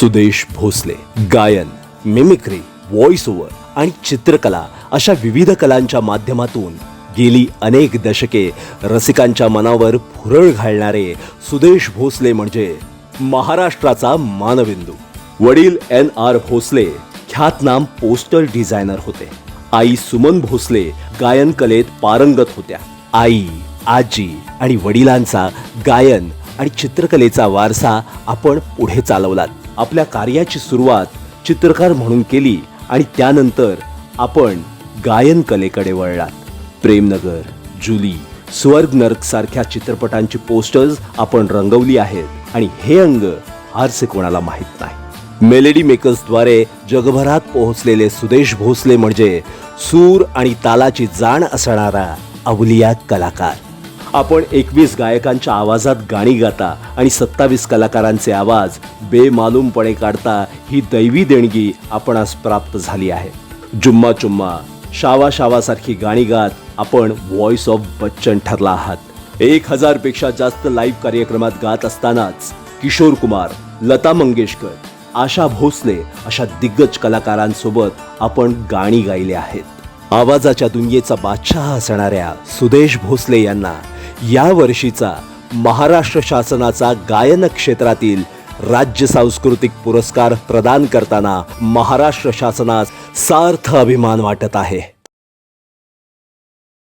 सुदेश भोसले गायन mimicry voice over आणि चित्रकला अशा विविध कलांच्या माध्यमातून गेली अनेक दशके रसिकांच्या मनावर फुरळ घालणारे सुदेश भोसले म्हणजे महाराष्ट्राचा मानबिंदू. वडील एन आर भोसले ख्यातनाम पोस्टर डिझायनर होते. आई सुमन भोसले गायन कलेत पारंगत होत्या. आई आजी आणि वडिलांचा गायन आणि चित्रकलेचा वारसा आपण पुढे चालवलात. आपल्या कार्याची सुरुवात चित्रकार म्हणून केली आणि त्यानंतर आपण गायन कलेकडे वळलात. प्रेमनगर जुली स्वर्ग नर्क सारख्या चित्रपटांची पोस्टर्स आपण रंगवली आहेत आणि हे अंग फारसे कोणाला माहीत नाही. मेलेडी मेकर्सद्वारे जगभरात पोहोचलेले सुदेश भोसले म्हणजे सूर आणि तालाची जाण असणारा अवलिया कलाकार. आपण एकवीस गायकांच्या आवाजात गाणी गाता आणि सत्तावीस कलाकारांचे आवाज बेमालूमपणे काढता ही दैवी देणगी आपणास प्राप्त झाली आहे. जुम्मा चुम्मा शावा शावासारखी गाणी गात आपण व्हॉइस ऑफ बच्चन ठरला आहात. एक हजारपेक्षा जास्त लाईव्ह कार्यक्रमात गात असतानाच किशोर कुमार लता मंगेशकर आशा भोसले अशा दिग्गज कलाकारांसोबत आपण गाणी गायली आहेत. आवाजाच्या दुनियेचा बादशाह असणाऱ्या सुदेश भोसले यांना या वर्षीचा महाराष्ट्र शासनाचा गायन क्षेत्रातील राज्य सांस्कृतिक पुरस्कार प्रदान करताना महाराष्ट्र शासनास सार्थ अभिमान वाटत आहे.